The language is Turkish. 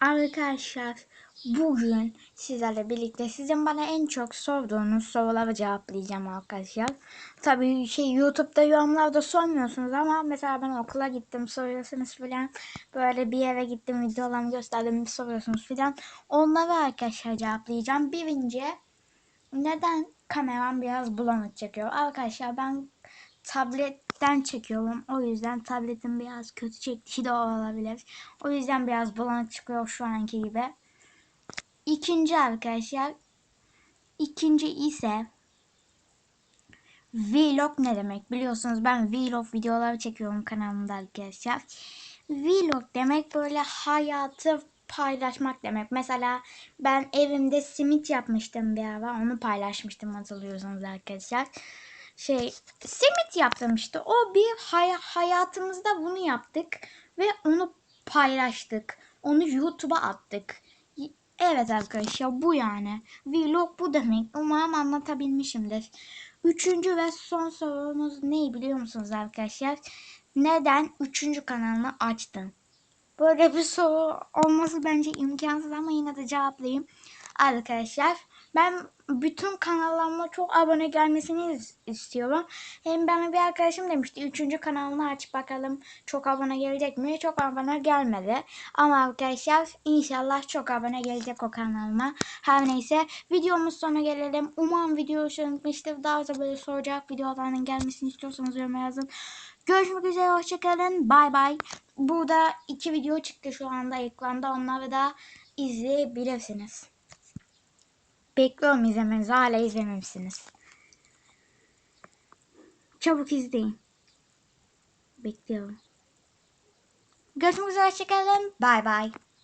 Arkadaşlar bugün sizlerle birlikte sizin bana en çok sorduğunuz soruları cevaplayacağım arkadaşlar. Tabii şey YouTube'da yorumlarda sormuyorsunuz ama mesela ben okula gittim soruyorsunuz filan. Böyle bir yere gittim videolarımı gösterdim soruyorsunuz filan. Onları arkadaşlar cevaplayacağım. Birinci neden kameram biraz bulanık çekiyor? Arkadaşlar ben tabletten çekiyorum. O yüzden tabletin biraz kötü çektiği de olabilir. O yüzden biraz bulanık çıkıyor şu anki gibi. İkinci arkadaşlar. İkinci ise Vlog ne demek? Biliyorsunuz ben vlog videoları çekiyorum kanalımda arkadaşlar. Vlog demek böyle hayatı paylaşmak demek. Mesela ben evimde simit yapmıştım bir ara. Onu paylaşmıştım hatırlıyorsunuz arkadaşlar. Şey simit yaptım işte. O bir hay hayatımızda bunu yaptık ve onu paylaştık. Onu YouTube'a attık. Evet arkadaşlar bu yani. Vlog bu demek. Umarım anlatabilmişimdir. Üçüncü ve son sorumuz ne biliyor musunuz arkadaşlar? Neden üçüncü kanalını açtın? Böyle bir soru olması bence imkansız ama yine de cevaplayayım. Arkadaşlar ben bütün kanallarıma çok abone gelmesini is- istiyorum. Hem bana bir arkadaşım demişti üçüncü kanalını aç bakalım çok abone gelecek mi? Çok abone gelmedi. Ama arkadaşlar inşallah çok abone gelecek o kanalıma. Her neyse videomuz sonuna gelelim. Umarım video gitmiştir. Daha da böyle soracak videoların gelmesini istiyorsanız yoruma yazın. Görüşmek üzere hoşçakalın. Bay bay. Burada iki video çıktı şu anda ekranda. Onları da izleyebilirsiniz. Bekliyorum izlemenizi. Hala izlememişsiniz. Çabuk izleyin. Bekliyorum. Görüşmek üzere. Hoşçakalın. Bay bay.